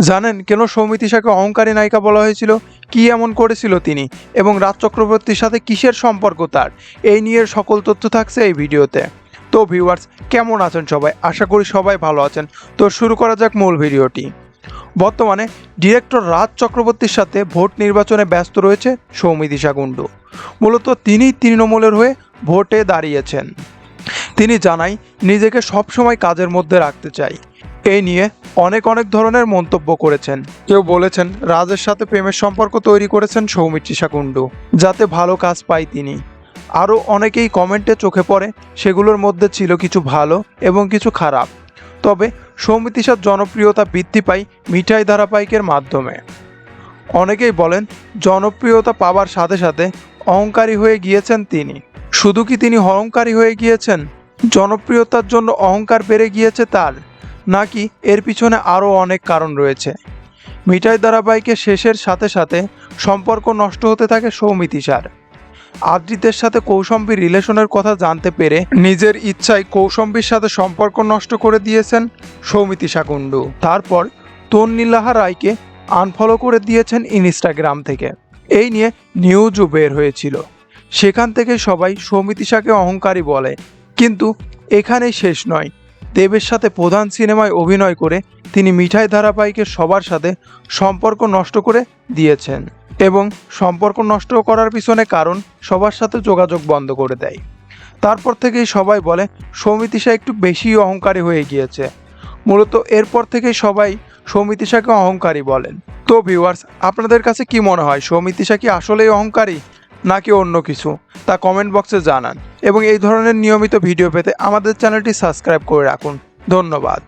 জানেন কেন সৌমিতিশাকে অহংকারী নায়িকা বলা হয়েছিল? কি এমন করেছিল তিনি? এবং রাজ চক্রবর্তীর সাথে কিসের সম্পর্ক তার? এই নিয়ে সকল তথ্য থাকছে এই ভিডিওতে। তো ভিউয়ার্স কেমন আছেন সবাই? আশা করি সবাই ভালো আছেন। তো শুরু করা যাক মূল ভিডিওটি। বর্তমানে ডিরেক্টর রাজ চক্রবর্তীর সাথে ভোট নির্বাচনে ব্যস্ত রয়েছে সৌমিতিশা কুণ্ডু মূলত তিনিই তৃণমূলের হয়ে ভোটে দাঁড়িয়েছেন। তিনি জানাই নিজেকে সবসময় কাজের মধ্যে রাখতে চাই। এই নিয়ে অনেক অনেক ধরনের মন্তব্য করেছেন। কেউ বলেছেন, রাজের সাথে প্রেমের সম্পর্ক তৈরি করেছেন সৌমিত্রিষা কুণ্ডু যাতে ভালো কাজ পায় তিনি। আরও অনেকেই কমেন্টে চোখে পড়ে, সেগুলোর মধ্যে ছিল কিছু ভালো এবং কিছু খারাপ। তবে সৌমিতিষার জনপ্রিয়তা বৃদ্ধি পায় মিঠাই ধারাবাহিকের মাধ্যমে। অনেকেই বলেন, জনপ্রিয়তা পাওয়ার সাথে সাথে অহংকারী হয়ে গিয়েছেন তিনি। শুধু কি তিনি অহংকারী হয়ে গিয়েছেন? জনপ্রিয়তার জন্য অহংকার বেড়ে গিয়েছে তার। নাকি এর পিছনে আরও অনেক কারণ রয়েছে। মিঠাই ধারাবাহিকের শেষের সাথে সাথে সম্পর্ক নষ্ট হতে থাকে সৌমিতিসার আদ্রিতের সাথে কৌশম্বীর রিলেশনের কথা জানতে পেরে নিজের ইচ্ছায় কৌশম্বীর সাথে সম্পর্ক নষ্ট করে দিয়েছেন সৌমিতিশা কুণ্ডু তারপর তন্নীলাহা রায়কে আনফলো করে দিয়েছেন ইনস্টাগ্রাম থেকে। এই নিয়ে নিউজও বের হয়েছিল। সেখান থেকে সবাই সৌমিতিশাকে অহংকারী বলে। কিন্তু এখানেই শেষ নয়। দেবের সাথে প্রধান সিনেমায় অভিনয় করে তিনি মিঠাই ধারাবাহিকের সবার সাথে সম্পর্ক নষ্ট করে দিয়েছেন এবং সম্পর্ক নষ্ট করার পিছনে কারণ সবার সাথে যোগাযোগ বন্ধ করে দেয়। তারপর থেকেই সবাই বলে সৌমিতিশা একটু বেশি অহংকারী হয়ে গিয়েছে। মূলত এরপর থেকেই সবাই সৌমিতিশাকে অহংকারী বলেন। তো ভিউয়ার্স আপনাদের কাছে কি মনে হয়? সৌমিতিশা কি আসলেই অহংকারী? নাকি অন্য কিছু, তা কমেন্ট বক্সে জানান। এবং এই ধরনের নিয়মিত ভিডিও পেতে আমাদের চ্যানেলটি সাবস্ক্রাইব করে রাখুন। ধন্যবাদ।